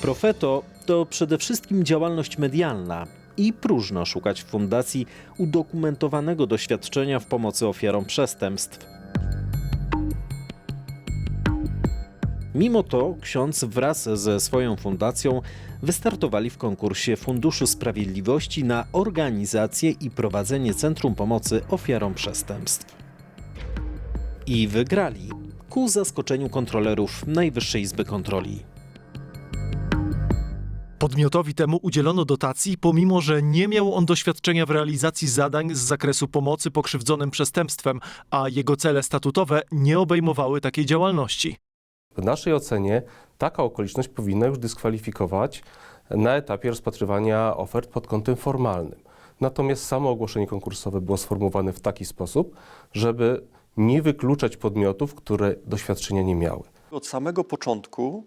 Profeto to przede wszystkim działalność medialna i próżno szukać w fundacji udokumentowanego doświadczenia w pomocy ofiarom przestępstw. Mimo to ksiądz wraz ze swoją fundacją wystartowali w konkursie Funduszu Sprawiedliwości na organizację i prowadzenie Centrum Pomocy Ofiarom Przestępstw. I wygrali ku zaskoczeniu kontrolerów Najwyższej Izby Kontroli. Podmiotowi temu udzielono dotacji, pomimo że nie miał on doświadczenia w realizacji zadań z zakresu pomocy pokrzywdzonym przestępstwem, a jego cele statutowe nie obejmowały takiej działalności. W naszej ocenie taka okoliczność powinna już dyskwalifikować na etapie rozpatrywania ofert pod kątem formalnym. Natomiast samo ogłoszenie konkursowe było sformułowane w taki sposób, żeby nie wykluczać podmiotów, które doświadczenia nie miały. Od samego początku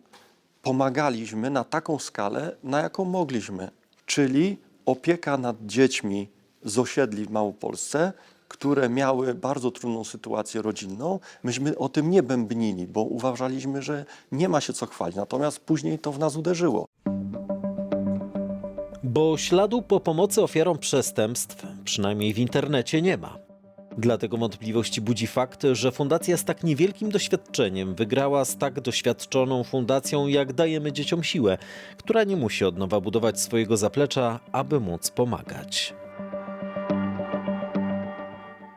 pomagaliśmy na taką skalę, na jaką mogliśmy, czyli opieka nad dziećmi z osiedli w Małopolsce, które miały bardzo trudną sytuację rodzinną. Myśmy o tym nie bębnili, bo uważaliśmy, że nie ma się co chwalić. Natomiast później to w nas uderzyło. Bo śladu po pomocy ofiarom przestępstw, przynajmniej w internecie, nie ma. Dlatego wątpliwości budzi fakt, że fundacja z tak niewielkim doświadczeniem wygrała z tak doświadczoną fundacją jak Dajemy Dzieciom Siłę, która nie musi od nowa budować swojego zaplecza, aby móc pomagać.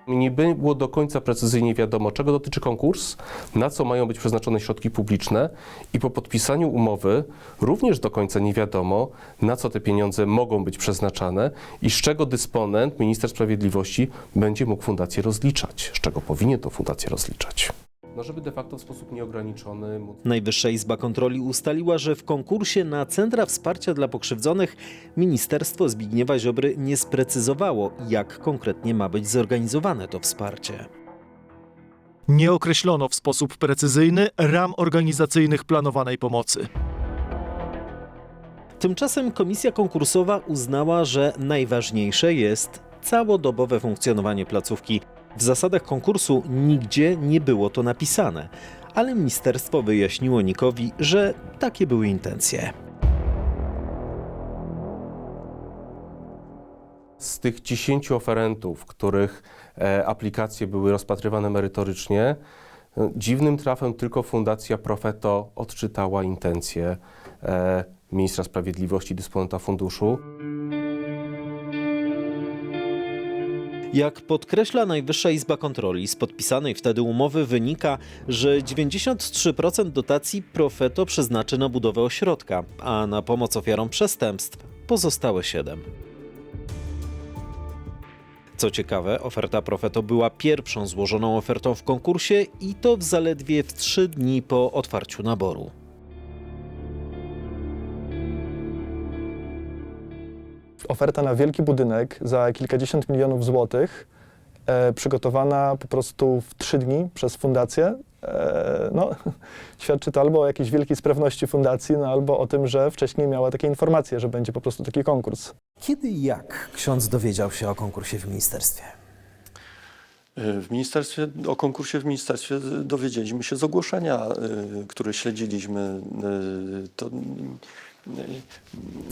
Nie było do końca precyzyjnie wiadomo, czego dotyczy konkurs, na co mają być przeznaczone środki publiczne i po podpisaniu umowy również do końca nie wiadomo, na co te pieniądze mogą być przeznaczane i z czego dysponent, minister sprawiedliwości, będzie mógł fundację rozliczać, z czego powinien tą fundację rozliczać. No, żeby de facto w sposób nieograniczony móc Najwyższa Izba Kontroli ustaliła, że w konkursie na Centra Wsparcia dla Pokrzywdzonych Ministerstwo Zbigniewa Ziobry nie sprecyzowało, jak konkretnie ma być zorganizowane to wsparcie. Nie określono w sposób precyzyjny ram organizacyjnych planowanej pomocy. Tymczasem komisja konkursowa uznała, że najważniejsze jest całodobowe funkcjonowanie placówki. W zasadach konkursu nigdzie nie było to napisane, ale ministerstwo wyjaśniło Nikowi, że takie były intencje. Z tych 10 oferentów, których e, aplikacje były rozpatrywane merytorycznie, e, dziwnym trafem tylko Fundacja Profeto odczytała intencje e, ministra sprawiedliwości, dysponenta funduszu. Jak podkreśla Najwyższa Izba Kontroli, z podpisanej wtedy umowy wynika, że 93% dotacji Profeto przeznaczy na budowę ośrodka, a na pomoc ofiarom przestępstw pozostałe 7%. Co ciekawe, oferta Profeto była pierwszą złożoną ofertą w konkursie i to w zaledwie w 3 dni po otwarciu naboru. Oferta na wielki budynek za kilkadziesiąt milionów złotych, e, przygotowana po prostu w trzy dni przez fundację. E, no, świadczy to albo o jakiejś wielkiej sprawności fundacji, no, albo o tym, że wcześniej miała takie informacje, że będzie po prostu taki konkurs. Kiedy i jak ksiądz dowiedział się o konkursie w ministerstwie? Y, W ministerstwie, o konkursie w ministerstwie dowiedzieliśmy się z ogłoszenia, y, które śledziliśmy. To,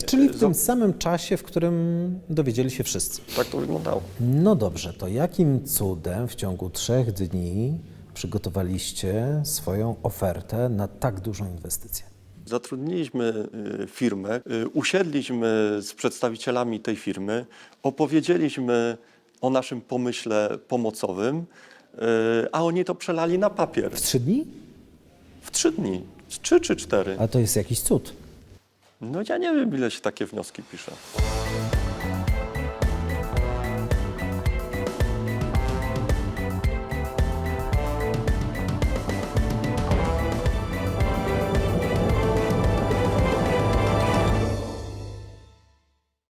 Czyli w Zo- tym samym czasie, w którym dowiedzieli się wszyscy. tak to wyglądało. No dobrze, to jakim cudem w ciągu trzech dni przygotowaliście swoją ofertę na tak dużą inwestycję? Zatrudniliśmy y, firmę, y, usiedliśmy z przedstawicielami tej firmy, opowiedzieliśmy o naszym pomyśle pomocowym, y, a oni to przelali na papier W trzy dni? w trzy dni, trzy czy cztery. A to jest jakiś cud. No ja nie wiem, ile się takie wnioski pisze.